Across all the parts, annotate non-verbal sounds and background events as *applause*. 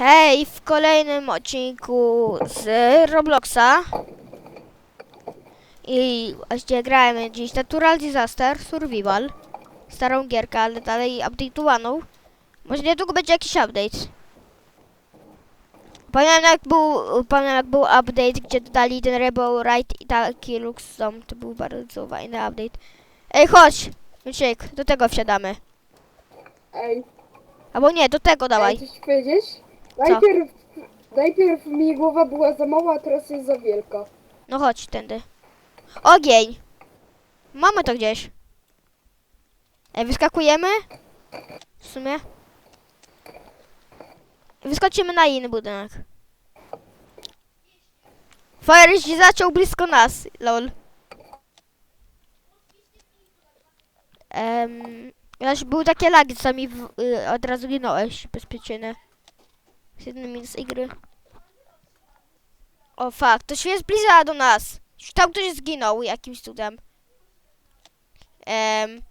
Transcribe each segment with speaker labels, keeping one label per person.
Speaker 1: Hej, w kolejnym odcinku z Robloxa. I właściwie grałem dziś Natural Disaster Survival. Starą gierkę, ale dalej update'owaną. Może niedługo będzie jakiś update. Pamiętam jak był, pamiętam jak był update, gdzie dodali ten Rebel Ride i taki Lux Dom. To był bardzo fajny update. Ej, chodź! Misiek, do tego wsiadamy.
Speaker 2: Ej,
Speaker 1: Albo nie, do tego dawaj.
Speaker 2: Ej, coś powiedzieć? Najpierw, najpierw mi głowa była za mała, a teraz jest za wielka.
Speaker 1: No chodź tędy. Ogień! Mamy to gdzieś. Ej, wyskakujemy? W sumie. Wyskoczymy na inny budynek. Fire się zaczął blisko nas, lol. Um, były takie lagi, co mi w, y, od razu ginąłeś bez przyczyny. Z jednym z gry. O fuck, to się zbliża do nas. Tam ktoś zginął jakimś cudem. Ehm.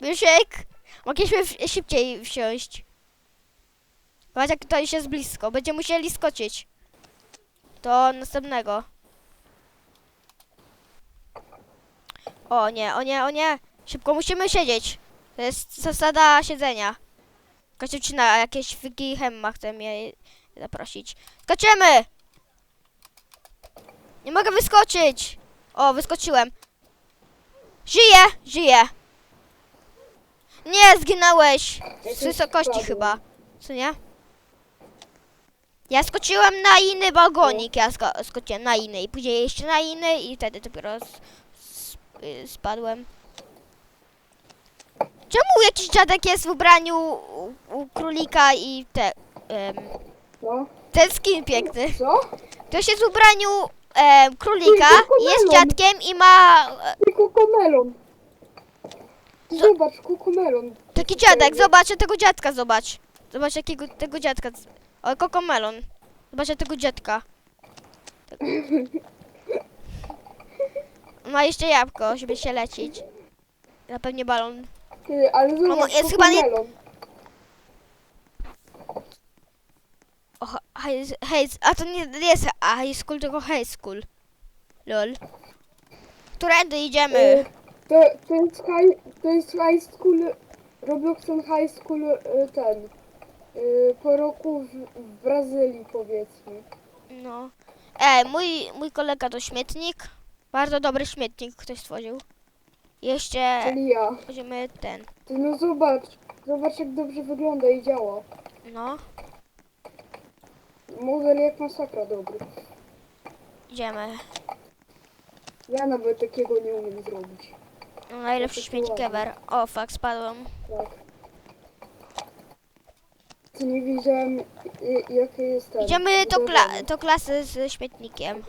Speaker 1: Wysiek, mogliśmy szybciej wsiąść. Patrz jak ktoś jest blisko. Będziemy musieli skoczyć. Do następnego. O nie, o nie, o nie. Szybko musimy siedzieć. To jest zasada siedzenia. Kościuczyna, jakieś wygi hemma chce mnie zaprosić. Skoczymy! Nie mogę wyskoczyć! O, wyskoczyłem. Żyję! Żyję! Nie, zginąłeś! Z wysokości chyba. Co nie? Ja skoczyłem na inny wagonik. Ja sko skoczyłem na inny i później jeszcze na inny i wtedy dopiero spadłem. Czemu jakiś dziadek jest w ubraniu u, u królika i te... em,
Speaker 2: No,
Speaker 1: ten skin piękny.
Speaker 2: co?
Speaker 1: Ktoś jest w ubraniu em, królika,
Speaker 2: Ty,
Speaker 1: jest dziadkiem i ma e,
Speaker 2: Ty. Ty Zobacz, kukomelon.
Speaker 1: taki dziadek. Zobacz tego dziadka, zobacz. Zobacz jakiego tego dziadka. O, kokomelon. Zobacz tego dziadka. *laughs* Ma jeszcze jabłko, żeby się lecieć. Na pewnie balon.
Speaker 2: Ty, ale
Speaker 1: no,
Speaker 2: zobacz,
Speaker 1: jest chyba nie-
Speaker 2: kukomelon.
Speaker 1: O, hej, hej, a to nie nie jest a high school, tylko high school. Lol. Którędy idziemy?
Speaker 2: Y, To, to jest high, to jest high school, Robloxem high school y, ten. y, Po roku w, w Brazylii powiedzmy.
Speaker 1: No. E, mój, mój kolega to śmietnik. Bardzo dobry śmietnik ktoś stworzył. Jeszcze
Speaker 2: Czyli ja.
Speaker 1: będziemy ten.
Speaker 2: Ty no zobacz, zobacz jak dobrze wygląda i działa.
Speaker 1: No,
Speaker 2: Model jak masakra dobry.
Speaker 1: idziemy.
Speaker 2: Ja nawet takiego nie umiem zrobić.
Speaker 1: No, najlepszy
Speaker 2: ładny.
Speaker 1: ever. O, fuck, spadłem.
Speaker 2: Tak. Ty nie wiedziałem i- jakie jest ten.
Speaker 1: Idziemy do, kla do klasy z śmietnikiem.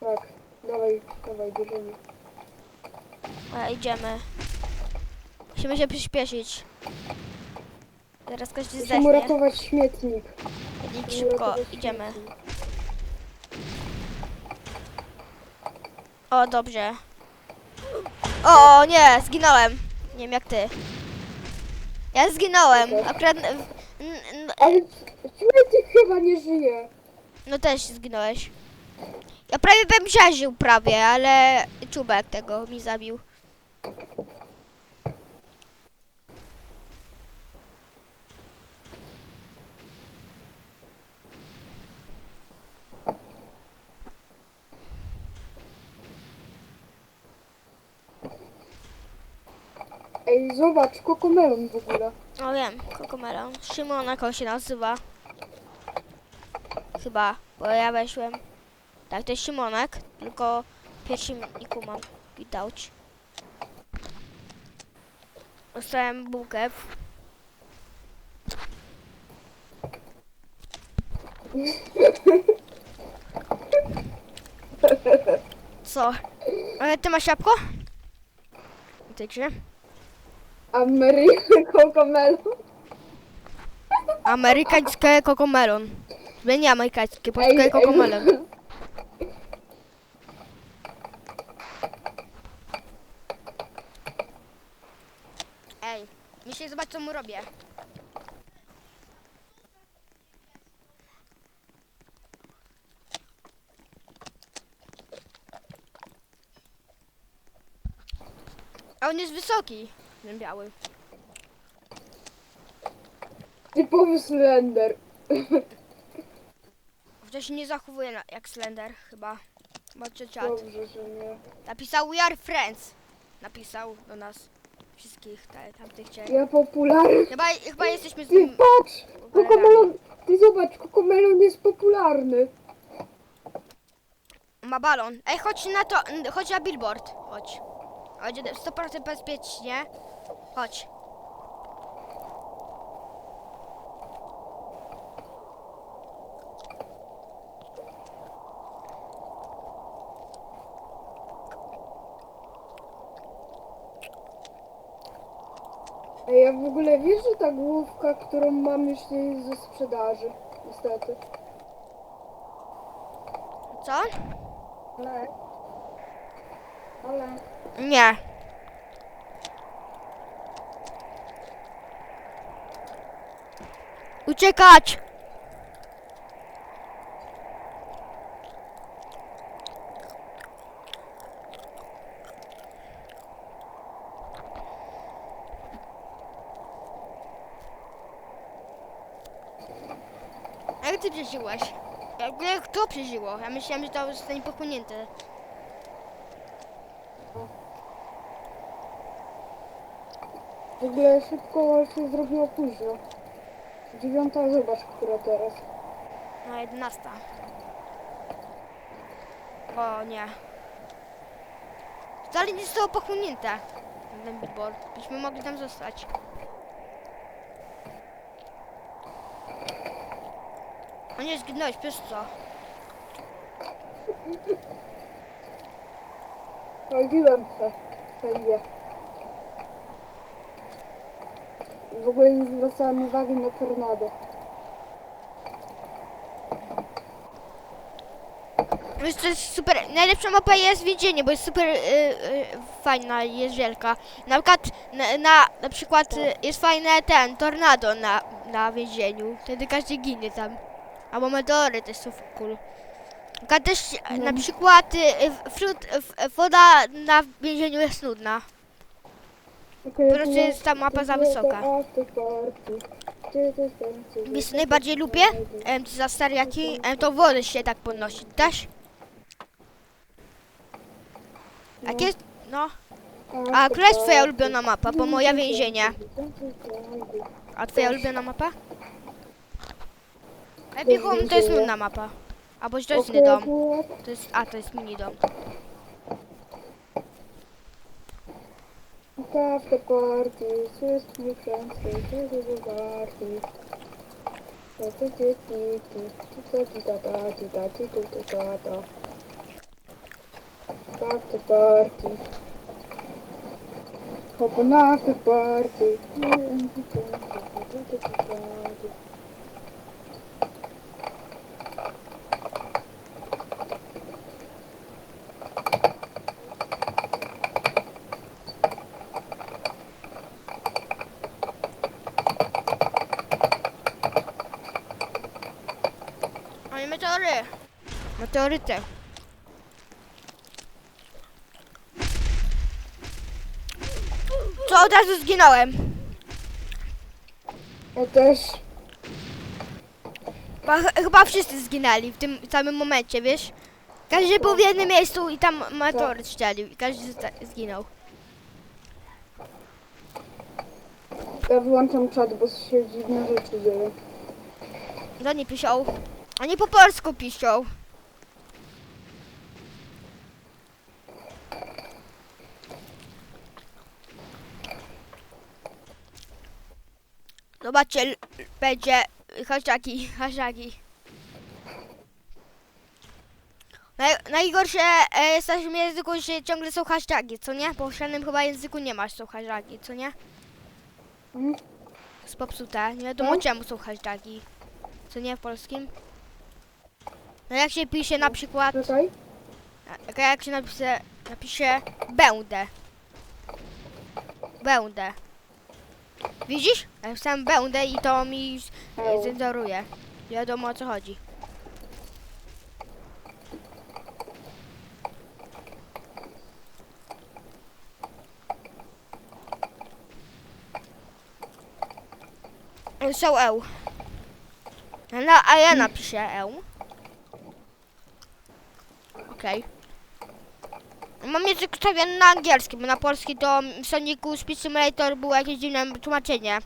Speaker 2: Tak, dawaj, dawaj, bierzemy.
Speaker 1: A, idziemy. Musimy się przyspieszyć. Teraz każdy
Speaker 2: Musimy
Speaker 1: zdechnie.
Speaker 2: uratować śmietnik.
Speaker 1: Idź
Speaker 2: Musimy
Speaker 1: szybko, idziemy.
Speaker 2: śmietnik.
Speaker 1: O, dobrze. O, nie, zginąłem. Nie wiem jak ty. Ja zginąłem. Akurat...
Speaker 2: Ale śmietnik chyba nie żyje.
Speaker 1: No też zginąłeś. Ja prawie bym przeżył prawie, ale czubek tego mi zabił.
Speaker 2: Ej, zobacz, kokomelon w ogóle.
Speaker 1: No wiem, kokomelon. Szymon jak on się nazywa. Chyba, bo ja weszłem. Tak, to jest Szymonek, tylko pierwszy niku mam widać. Dostałem bułkę. Co? Ale ty masz jabłko? Ty czy?
Speaker 2: American kokomelon.
Speaker 1: Amerykańskie kokomelon. Nie amerykańskie, polskie kokomelon. *laughs* Ej, mi się zobacz co mu robię. on jest wysoki. Ten biały.
Speaker 2: Typowy Slender. *laughs*
Speaker 1: Chociaż się nie zachowuje na, jak Slender chyba. Zobaczcie czat.
Speaker 2: Dobrze, że nie.
Speaker 1: Napisał We are friends. Napisał do nas wszystkich te, tamtych cię.
Speaker 2: Ja popularny.
Speaker 1: Chyba, chyba jesteśmy z
Speaker 2: Ty
Speaker 1: nim
Speaker 2: patrz! Kokomelon, ty zobacz, Kokomelon jest popularny.
Speaker 1: Ma balon. Ej, chodź na to, chodź na billboard. Chodź. Chodź, 100% bezpiecznie. Chodź.
Speaker 2: Ej, ja w ogóle wiesz, że ta główka, którą mam już nie jest ze sprzedaży. Niestety.
Speaker 1: Co?
Speaker 2: Ale... Ale...
Speaker 1: Nie. Uciekać! Jak ty przeżyłeś? Jak, jak to przeżyło? Ja myślałem, że to zostanie pochłonięte.
Speaker 2: W ogóle szybko się zrobiło późno. Dziewiąta, zobacz, która teraz.
Speaker 1: No, 11. O nie. Wcale nie zostało pochłonięte. Ten billboard. Byśmy mogli tam zostać. O nie, zginąłeś, przez co?
Speaker 2: Chodziłem się. Wszędzie. W ogóle nie zwracałem uwagi na tornado.
Speaker 1: Wiesz, to jest super. Najlepsza mapa jest więzienie, bo jest super y, y, fajna, jest wielka. Na przykład, na, na, na przykład y, jest fajne ten tornado na, na więzieniu. Wtedy każdy ginie tam. Albo meteory też są cool. Też na przykład y, y, wśród, y, woda na więzieniu jest nudna. Po prostu jest ta mapa za wysoka. Wiesz co najbardziej lubię? Em, za stariaki, em, to wodę się tak podnosi. Też? Jak jest? No. A która jest twoja ulubiona mapa? Bo moja więzienie. A twoja ulubiona mapa? Epichum to jest nudna mapa. Albo to jest inny dom. To jest, a, to jest mini dom.
Speaker 2: Have the party, just me you can say, this is a party. Have the party.
Speaker 1: Open up the party. Meteoryty. Co od razu zginąłem.
Speaker 2: Ja też.
Speaker 1: Chyba, chyba wszyscy zginęli w tym samym momencie, wiesz? Każdy był w jednym miejscu i tam meteoryt strzelił i każdy zginął.
Speaker 2: Ja wyłączam czat, bo się dziwne rzeczy dzieją.
Speaker 1: Do nie piszą. Oni po polsku piszą. Zobaczcie, będzie hasztagi, *laughs* hasztagi. Naj, najgorsze e, w naszym języku, że ciągle są hasztagi, co nie? W żadnym chyba języku nie ma, że są hasztagi, co nie?
Speaker 2: Mhm.
Speaker 1: Jest popsute, nie wiadomo
Speaker 2: Tak?
Speaker 1: czemu są hasztagi. Co nie w polskim? No jak się pisze na przykład,
Speaker 2: Czekaj.
Speaker 1: jak, jak się napisze, napisze będę. Będę. Widzisz? Ja sam będę i to mi cenzoruje. Wiadomo o co chodzi. Są eł. No, a ja napiszę eł. Okej. Okay. Mam język ustawiony na angielski, bo na polski to w Sonicu Speed Simulator było jakieś dziwne tłumaczenie.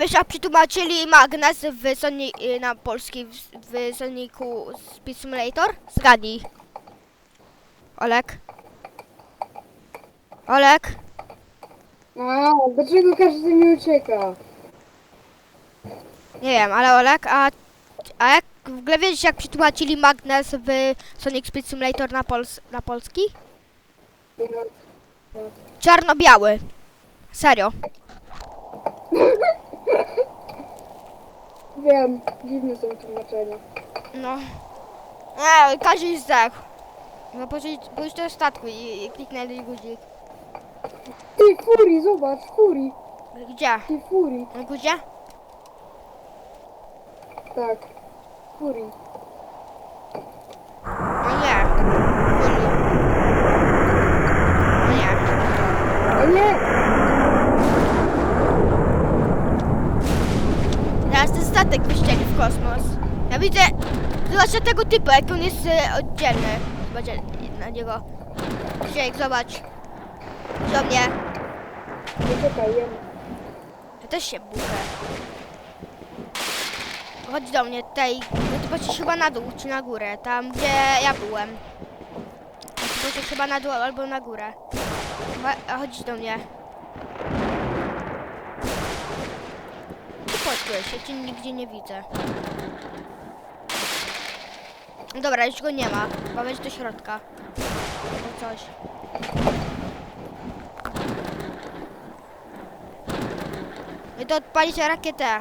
Speaker 1: Wiesz, jak przetłumaczyli magnes w Soni, y, na polski w, w Sonicu Speed Simulator? Zgadnij. Olek? Olek?
Speaker 2: A, dlaczego każdy mi ucieka?
Speaker 1: Nie wiem, ale Olek, a, a jak w ogóle wiesz, jak przetłumaczyli magnes w Sonic Speed Simulator na, pols, na polski? Czarno-biały. Serio. *laughs*
Speaker 2: Wiem, dziwne są tłumaczenia.
Speaker 1: No. Nie, każdy zdechł. No pójdź, pójdź do statku i, i kliknęli guzik.
Speaker 2: Ty, Fury, zobacz, Fury,
Speaker 1: Gdzie?
Speaker 2: ty, Fury.
Speaker 1: Na guzie?
Speaker 2: Tak, Fury.
Speaker 1: No nie. Kurde. No nie.
Speaker 2: O nie!
Speaker 1: Teraz ten statek wyścieli w kosmos. Ja widzę, zwłaszcza tego typu, jak on jest e, oddzielny. Zobacz na niego. Krzyk, zobacz. Do mnie.
Speaker 2: Nie czekaj, jem.
Speaker 1: Ja też się bukę. Chodź do mnie tutaj. No ty patrzysz chyba na dół, czy na górę. Tam, gdzie ja byłem. No ty chyba na dół albo na górę. Chodź do mnie. Tu podpłyś, ja cię nigdzie nie widzę. No Dobra, już go nie ma. Chyba wejść do środka. Albo coś. No to odpalić rakietę.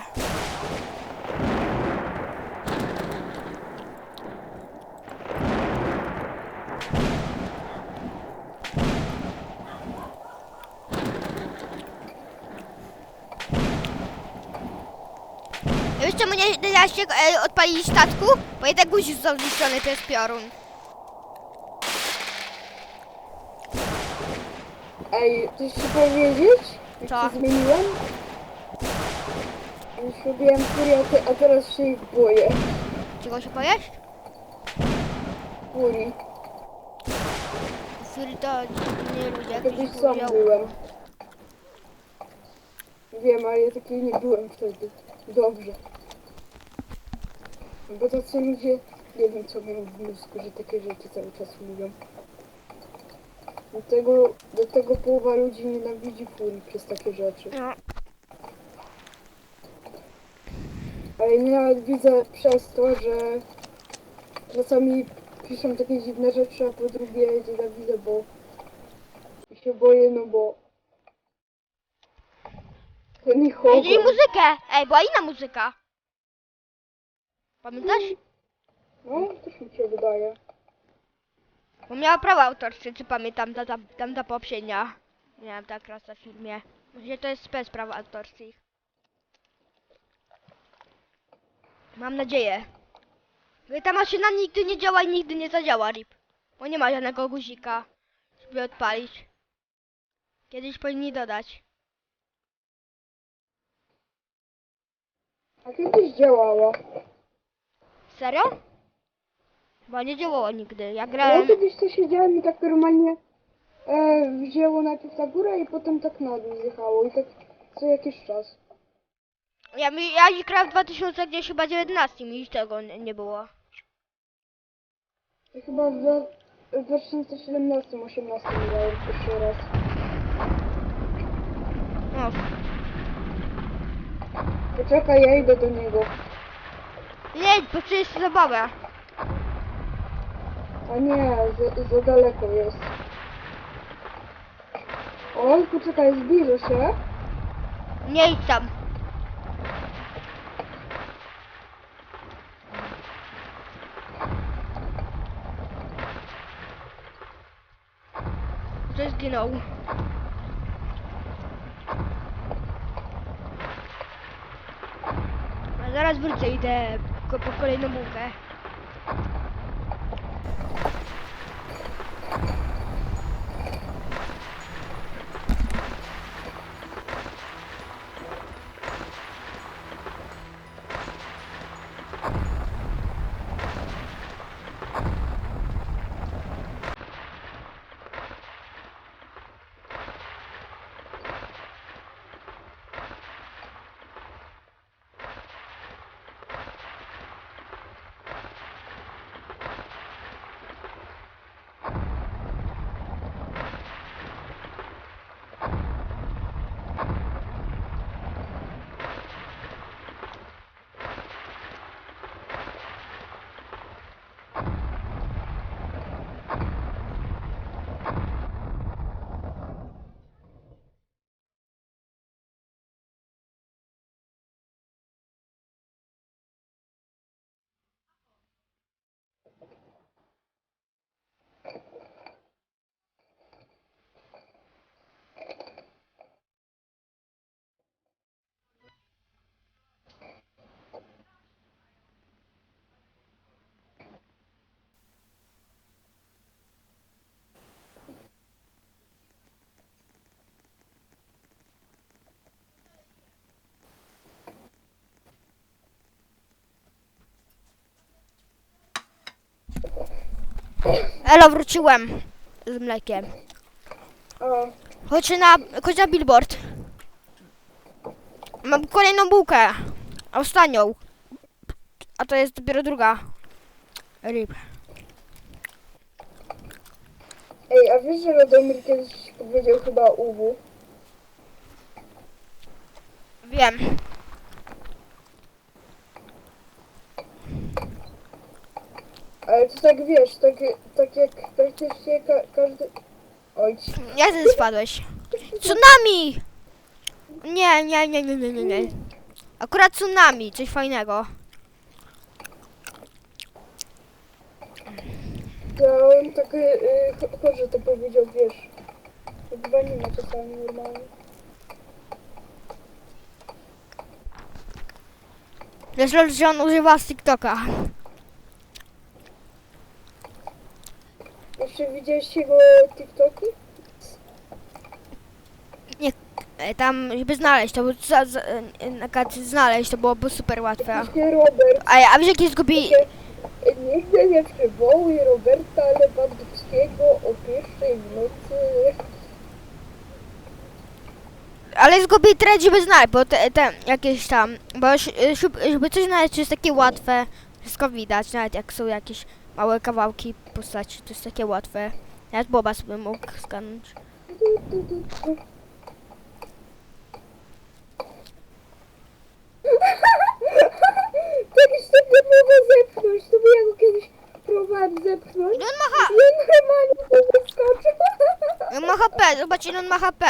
Speaker 1: Wiesz czemu e, odpalić statku? Bo jednak guzik został zniszczony przez piorun.
Speaker 2: Ej, coś ci powiedzieć? Jak
Speaker 1: Co?
Speaker 2: się zmieniłem? Już robiłem Fury, a, te, a teraz się ich boję.
Speaker 1: Czego się boisz?
Speaker 2: Fury.
Speaker 1: Fury to nie ludzie,
Speaker 2: Kiedyś
Speaker 1: którzy
Speaker 2: sam byłem. Wiem, ale ja taki nie byłem wtedy. Dobrze. Bo tacy ludzie, nie wiem co mają w mózgu, że takie rzeczy cały czas mówią. Do tego, połowa ludzi nienawidzi Fury przez takie rzeczy.
Speaker 1: No,
Speaker 2: Ale nienawidzę przez to, że czasami piszą takie dziwne rzeczy, a po drugie nienawidzę, bo się boję, no bo to nie chodzi.
Speaker 1: muzykę! Ej, była inna muzyka. Pamiętasz?
Speaker 2: No, też mi się wydaje.
Speaker 1: Bo miała prawa autorskie, czy pamiętam, ta, ta, tamta poprzednia. Miałem tak raz na filmie. Może to jest bez praw autorskich. Mam nadzieję. Bo Ta maszyna nigdy nie działa i nigdy nie zadziała, RIP. Bo nie ma żadnego guzika, żeby odpalić. Kiedyś powinni dodać.
Speaker 2: A kiedyś działała.
Speaker 1: Serio? Bo nie działało nigdy. Ja
Speaker 2: Ja
Speaker 1: grałem...
Speaker 2: kiedyś to siedziałem i tak normalnie e, wzięło najpierw na górę i potem tak na dół zjechało i tak co jakiś czas.
Speaker 1: Ja, mi- ja grałem w 2000 gdzieś chyba 19 i tego nie nie było.
Speaker 2: Ja chyba w, w 2017-18 grałem pierwszy raz.
Speaker 1: No,
Speaker 2: Poczekaj, ja idę do niego.
Speaker 1: Nie, bo to jest zabawa.
Speaker 2: A nie, za, za daleko jest. O, poczekaj, zbliżę się.
Speaker 1: Nie idź tam. Ktoś zginął. A zaraz wrócę, idę ko- po kolejną Elo, wróciłem z mlekiem. Chodź na, chodź na billboard. Mam kolejną bułkę. Ostatnią. A to jest dopiero druga. Rip.
Speaker 2: ej, a wiesz, że Radomir kiedyś powiedział chyba UW?
Speaker 1: Wiem.
Speaker 2: Ale to tak wiesz, tak, tak jak praktycznie ka każdy... Oj,
Speaker 1: Jak ty spadłeś? Tsunami! Nie, nie, nie, nie, nie, nie, nie. Akurat tsunami, coś fajnego.
Speaker 2: to on tak y, y, chorzy to powiedział, wiesz. Chyba nie ma czasami normalnie.
Speaker 1: Wiesz, że on używa z TikToka.
Speaker 2: Jeszcze widziałeś jego TikToki?
Speaker 1: E, Tam, żeby znaleźć, to było za, za, e, na karcie znaleźć, to byłoby super łatwe.
Speaker 2: Właśnie Robert.
Speaker 1: A, a wiesz, jaki zgubi...
Speaker 2: się- Nigdy nie przywołuj Roberta Lewandowskiego o pierwszej w nocy.
Speaker 1: Ale zgubi treść, żeby znaleźć, bo te, te jakieś tam... Bo e, żeby, żeby coś znaleźć, to jest takie łatwe. Wszystko widać, nawet jak są jakieś małe kawałki postaci, to jest takie łatwe. Nawet Boba sobie mógł skanąć.
Speaker 2: Kiedyś tak go próbował zepchnąć, to by ja go kiedyś próbowałem zepchnąć.
Speaker 1: Ile on ma, ha
Speaker 2: on normalnie to wyskoczył. *laughs*
Speaker 1: on ma HP, zobacz ile on ma HP.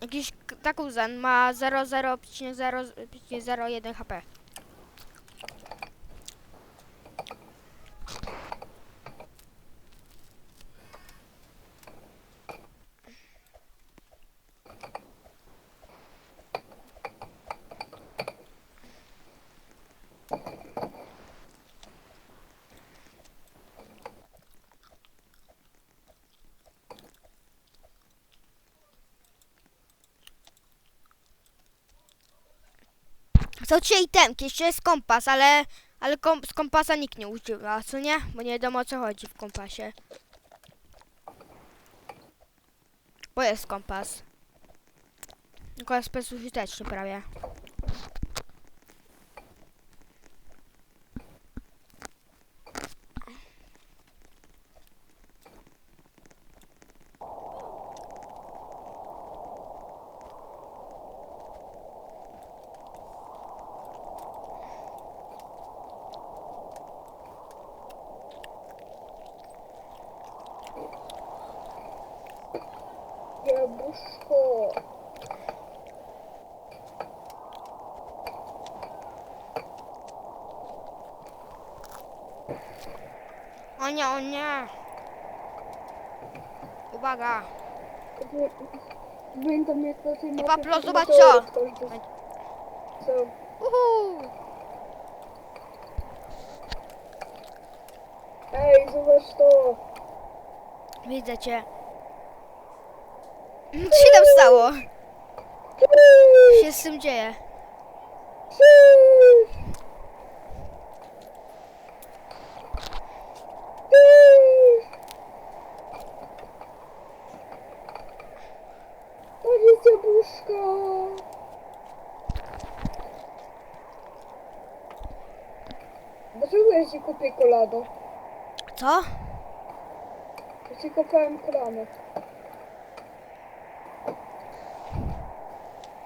Speaker 1: Jakiś k- takuzan ma 0,0,001 HP. Są trzy itemki, jeszcze jest kompas, ale, ale kom, z kompasa nikt nie używa, co nie? Bo nie wiadomo o co chodzi w kompasie. Bo jest kompas. Tylko jest bezużyteczny prawie.
Speaker 2: Jabłuszko.
Speaker 1: O nie, o nie! Uwaga!
Speaker 2: Pamiętam jak na tej mapie...
Speaker 1: Pablo,
Speaker 2: to
Speaker 1: zobacz co.
Speaker 2: Co?
Speaker 1: Uhu!
Speaker 2: Ej, zobacz to.
Speaker 1: Widzę cię. Co się tam stało? Co się z tym dzieje?
Speaker 2: To jest jabłuszko. Dlaczego ja ci kupię kolano?
Speaker 1: Co?
Speaker 2: Ja ci kopałem kolano.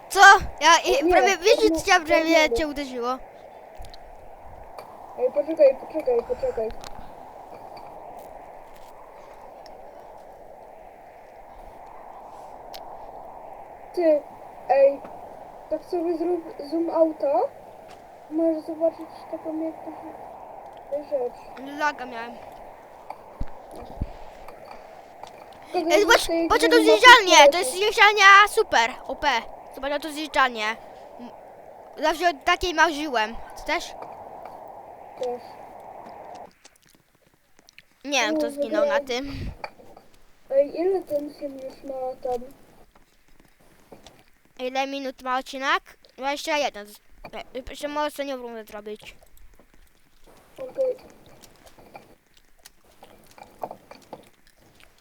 Speaker 1: Co? Ja i,
Speaker 2: Nie,
Speaker 1: prawie wiesz, że cię, prawie
Speaker 2: nie.
Speaker 1: cię uderzyło.
Speaker 2: Ej, poczekaj, poczekaj, poczekaj. Ty, ej, tak sobie zrób zoom auta. Możesz zobaczyć taką jak to się-
Speaker 1: Laga miałem. Ej, zobacz, patrz to zjeżdżalnie, to jest zjeżdżalnia super, OP. Zobacz na to zjeżdżalnie. M- Zawsze o takiej marzyłem. Ty też?
Speaker 2: Też.
Speaker 1: Nie wiem, kto zginął na tym.
Speaker 2: Ej, ile ten film już ma tam?
Speaker 1: Ile minut ma odcinek? 21. Z- e, Jeszcze mogę sobie rundę zrobić.
Speaker 2: Okej.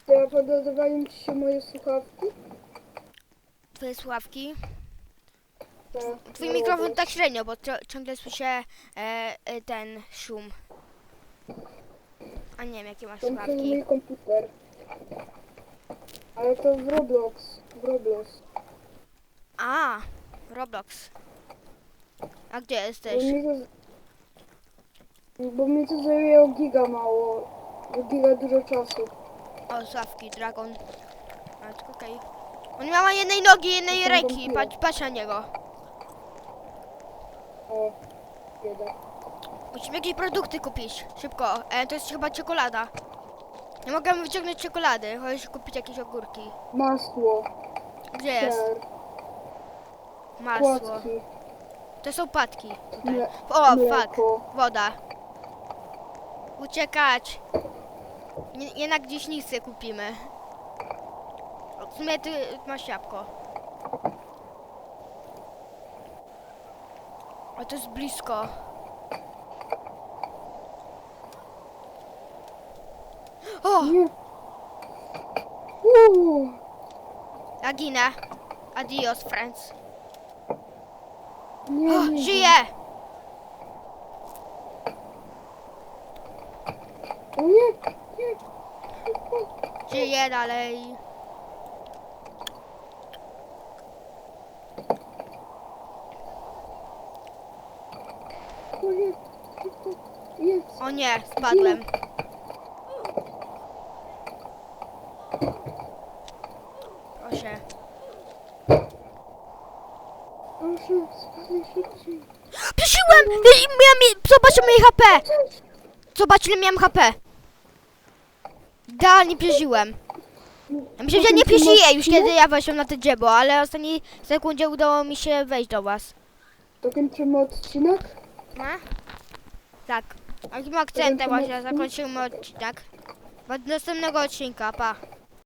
Speaker 2: Ja podobają ci się moje słuchawki?
Speaker 1: Twoje sławki.
Speaker 2: Tak.
Speaker 1: Twój
Speaker 2: no,
Speaker 1: mikrofon
Speaker 2: tak.
Speaker 1: średnio, bo ciągle słyszę e, e, ten szum. A nie wiem jakie masz
Speaker 2: To przez
Speaker 1: sławki.
Speaker 2: mój komputer. Ale to w Roblox. W Roblox.
Speaker 1: A, Roblox. A gdzie
Speaker 2: Bo
Speaker 1: jesteś?
Speaker 2: mi to, bo mi to zajmuje o giga mało. Giga dużo czasu.
Speaker 1: O, sławki, dragon. Tylko okej. On miał jednej nogi, jednej ręki. Patrz, patrz na niego.
Speaker 2: O, bieda.
Speaker 1: Musimy jakieś produkty kupić. Szybko. E, to jest chyba czekolada. Nie mogę wyciągnąć czekolady. Chodź kupić jakieś ogórki.
Speaker 2: Masło,
Speaker 1: Gdzie jest?
Speaker 2: ser,
Speaker 1: Masło.
Speaker 2: płatki,
Speaker 1: To są patki. Tutaj.
Speaker 2: mle,
Speaker 1: O, fuck.
Speaker 2: mleko.
Speaker 1: Woda. Uciekać. Nie, jednak gdzieś nisy kupimy. W sumie ty masz jabłko. O, to jest blisko. O.
Speaker 2: Uuu,
Speaker 1: ja ginę. Adios, friends.
Speaker 2: nie,
Speaker 1: O,
Speaker 2: nie,
Speaker 1: żyję! Żyję dalej.
Speaker 2: O nie,
Speaker 1: spadłem. Proszę.
Speaker 2: Proszę, spadaj szybciej.
Speaker 1: Przeżyłem! Miałem, zobacz moje HP! Zobacz ile miałem HP. Idealnie przeżyłem. Ja myślę, że nie przeżyję już kiedy ja weszłem na to drzewo, ale w ostatniej sekundzie udało mi się wejść do was.
Speaker 2: To kończymy odcinek?
Speaker 1: No? Tak. Takim akcentem właśnie zakończymy odcinek. Do następnego odcinka, pa.